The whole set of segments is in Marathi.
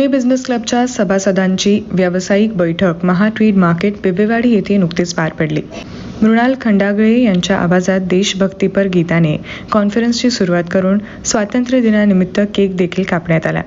पुणे बिझनेस क्लबच्या सभासदांची व्यावसायिक बैठक महाट्वीड मार्केट बिबेवाडी येथे नुकतीच पार पडली. मृणाल खंडागळे यांच्या आवाजात देशभक्तीपर गीताने कॉन्फरन्सची सुरुवात करून स्वातंत्र्य दिनानिमित्त केक देखील कापण्यात आला.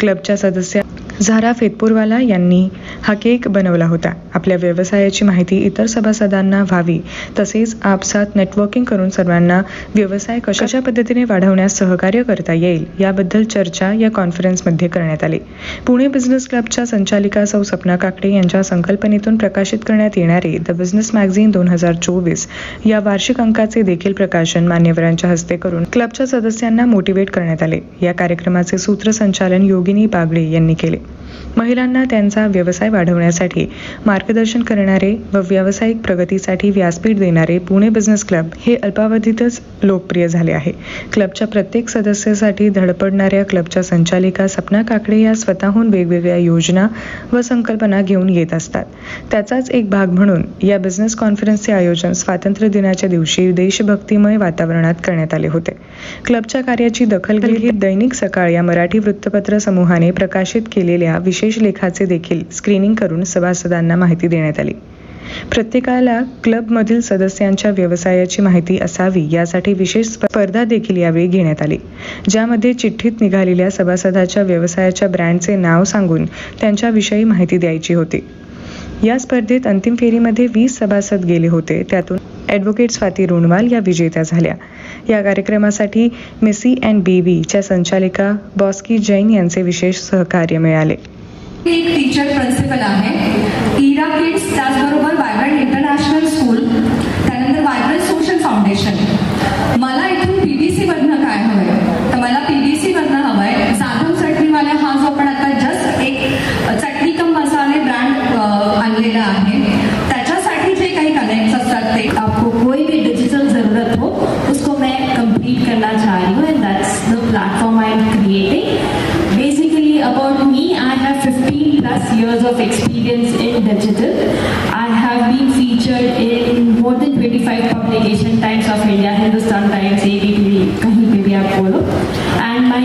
क्लबच्या सदस्य झारा फेतपूरवाला यांनी हा केक बनवला होता. आपल्या व्यवसायाची माहिती इतर सभासदांना व्हावी तसेच आपसात नेटवर्किंग करून सर्वांना व्यवसाय कशाच्या पद्धतीने वाढवण्यास सहकार्य करता येईल याबद्दल चर्चा या कॉन्फरन्समध्ये करण्यात आली. पुणे बिझनेस क्लबच्या संचालिका सौ सपना काकडे यांच्या संकल्पनेतून प्रकाशित करण्यात येणारे द बिझनेस मॅगझिन दोन हजार चोवीस या वार्षिक अंकाचे देखील प्रकाशन मान्यवरांच्या हस्ते करून क्लबच्या सदस्यांना मोटिवेट करण्यात आले. या कार्यक्रमाचे सूत्रसंचालन योगिनी बागडे यांनी केले. महिलांना त्यांचा व्यवसाय वाढवण्यासाठी मार्गदर्शन करणारे व व्यावसायिक प्रगतीसाठी व्यासपीठ देणारे पुणे बिझनेस क्लब हे अल्पावधीतच लोकप्रिय झाले आहे. क्लबच्या प्रत्येक सदस्यासाठी धडपडणाऱ्या क्लबच्या संचालिका सपना काकडे या स्वतःहून वेगवेगळ्या योजना व संकल्पना घेऊन येत असतात. त्याचाच एक भाग म्हणून या बिझनेस कॉन्फरन्सचे आयोजन स्वातंत्र्य दिनाच्या दिवशी देशभक्तिमय वातावरणात करण्यात आले होते. क्लबच्या कार्याची दखल घेत दैनिक सकाळ या मराठी वृत्तपत्र समूहाने प्रकाशित केलेल्या विशेष लेखाचे देखील स्क्रीनिंग करून सभासदांना माहिती देण्यात आली. प्रत्येकाला क्लबमधील सदस्यांच्या व्यवसायाची माहिती असावी यासाठी विशेष स्पर्धा देखील यावेळी घेण्यात आली. ज्यामध्ये चिठ्ठीत निघालेल्या सभासदाच्या व्यवसायाच्या ब्रँडचे नाव सांगून त्यांच्याविषयी माहिती द्यायची होती. या स्पर्धेत अंतिम फेरीमध्ये वीस सभासद गेले होते त्यातून ॲडव्होकेट स्वाती रुणवाल या विजेत्या झाल्या. या कार्यक्रमासाठी मिसी अँड बेबीच्या संचालिका बॉस्की जैन यांचे विशेष सहकार्य मिळाले. एक टीचर प्रिन्सिपल आहे. इरा किड्स त्याचबरोबर कंप्लीट करना चाह रही हूँ and that's the platform I am creating basically about me I have 15 plus years of experience in digital i have been featured in more than 25 publication times of india hindustan times abp kahin pe bhi aap bolo and my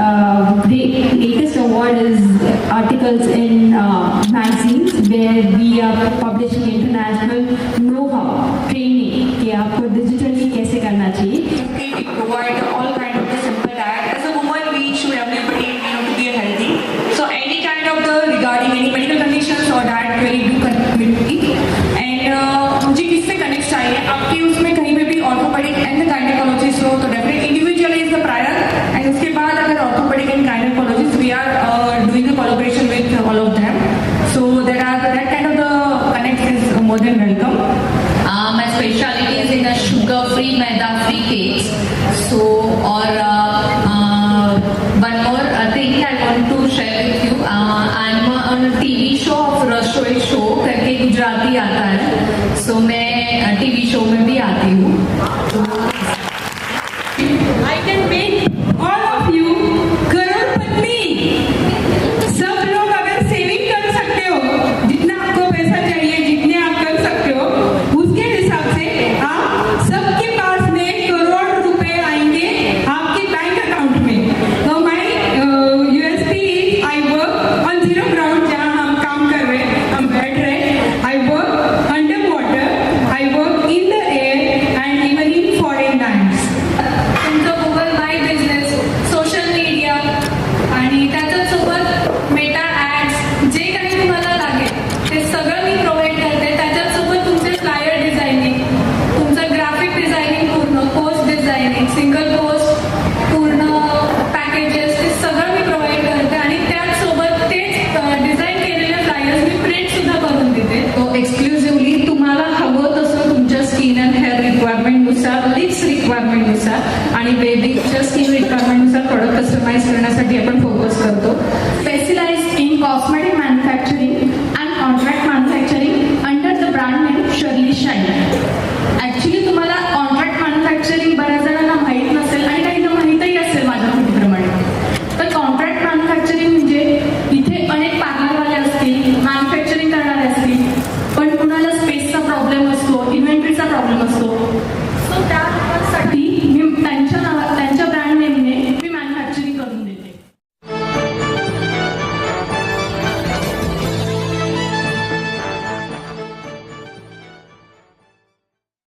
uh, the latest award is articles in uh, magazines where we are publishing international know-how training कि आपको digitally कैसे करना चाहिए cakes. So, or uh, uh, one more uh, thing I want to share with you. Uh, I'm on a TV show of Rasoi show करके गुजराती आता है सो so, मैं टीवी शो में भी आती हूँ आणि त्याच्यासोबत वरती आपण फोकस करतो specialise in cosmetic manufacturing and contract manufacturing under the brand name Shirley Shine actually तुम्हाला कॉन्ट्रॅक्ट